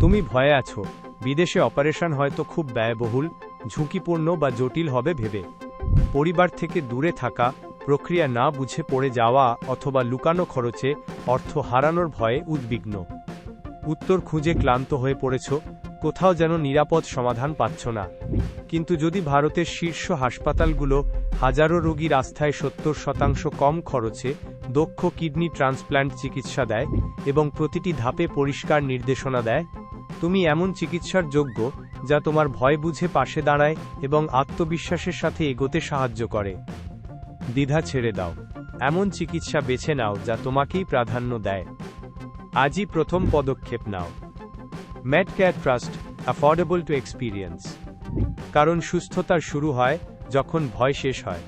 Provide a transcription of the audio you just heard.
তুমি ভয়ে আছো। বিদেশে অপারেশন হয়তো খুব ব্যয়বহুল, ঝুঁকিপূর্ণ বা জটিল হবে ভেবে। পরিবার থেকে দূরে থাকা, প্রক্রিয়া না বুঝে পড়ে যাওয়া অথবা লুকানো খরচে অর্থ হারানোর ভয়ে উদ্বিগ্ন। উত্তর খুঁজে ক্লান্ত হয়ে পড়েছ, কোথাও যেন নিরাপদ সমাধান পাচ্ছ না। কিন্তু যদি ভারতের শীর্ষ হাসপাতালগুলো হাজারো রোগীর আস্থায় সত্তর শতাংশ কম খরচে দক্ষ কিডনি ট্রান্সপ্ল্যান্ট চিকিৎসা দেয় এবং প্রতিটি ধাপে পরিষ্কার নির্দেশনা দেয়। তুমি এমন চিকিৎসার যোগ্য যা তোমার ভয় বুঝে পাশে দাঁড়ায় এবং আত্মবিশ্বাসের সাথে এগোতে সাহায্য করে। দ্বিধা ছেড়ে দাও। এমন চিকিৎসা বেছে নাও যা তোমাকেই প্রাধান্য দেয়। আজই প্রথম পদক্ষেপ নাও। Matcare trust affordable to experience কারণ সুস্থতার শুরু হয় যখন ভয় শেষ হয়।